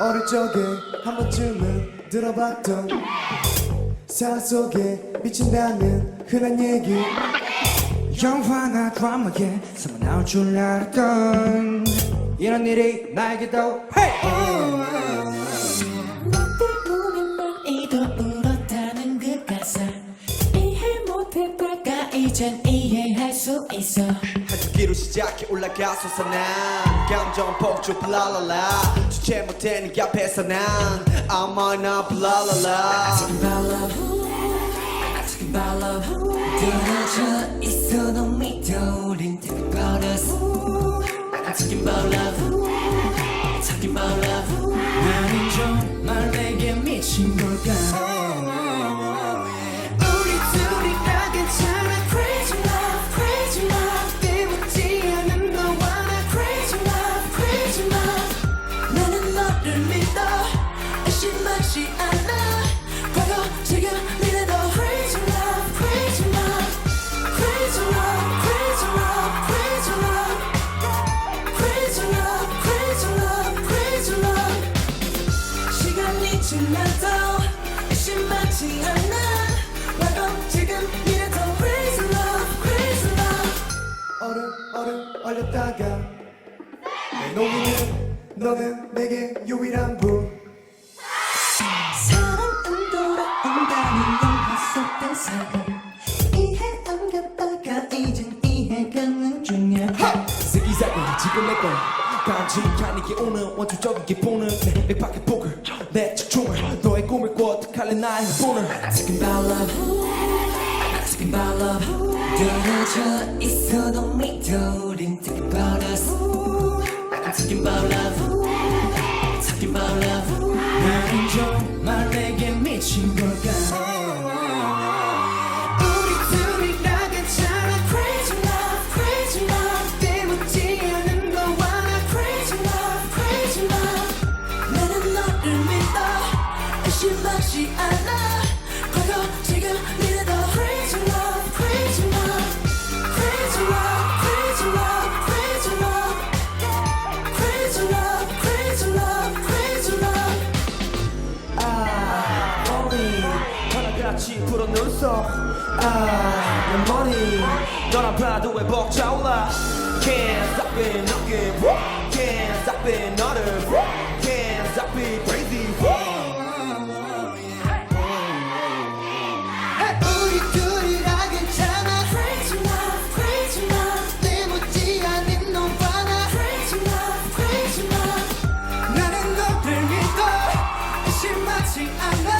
어릴 적에 한 번쯤은 들어봤던 사랑 속에 미친다는 흔한 얘기. 영화나 드라마에 서만 나올 줄 알았던 이런 일이 나에게도 hey! 너 때문에 많이도 울었다는 그 가사. 이해 못했다가 이젠 이해할 수 있어 한 줄기로 시작해 올라가서서 난. 감정 폭주 블라라라. 주체 못해 네 앞에서 난. 아마 나 블라라라 발라 아직 발라 떨어져 있어도 믿어 우린 되게 버렸어 아직 의심하지 않아. 과거 지금 미래도 Crazy love Crazy love. 얼음 얼음 얼렸다가 내 녹이는 너는 내게 유일한 분 사랑은 돌아온다는 영화 속 대사가 이해 안 갔다가 이젠 이해가는 중이야. 쓰기사건 지금 내건. 깜찍한 이게 오는 원초적인 기본은 내 맥박의 복을 내 집중을 너의 꿈을 꿔 어떡할래 나의 본을. 아직은 발라. 아직은 발라. 떨어져 있어도 믿어 우린 되게 버렸어 아 찌푸른 눈썹 아내 머리 너란 파도에 벅차올라 Can't stop it 너게 Can't stop it 너를 Can't stop it crazy 우리 둘이 다 괜찮아 Crazy love, crazy love, 내 못지않은 너와 나 crazy love, crazy love. 나는 너를 믿어 의심하지 않아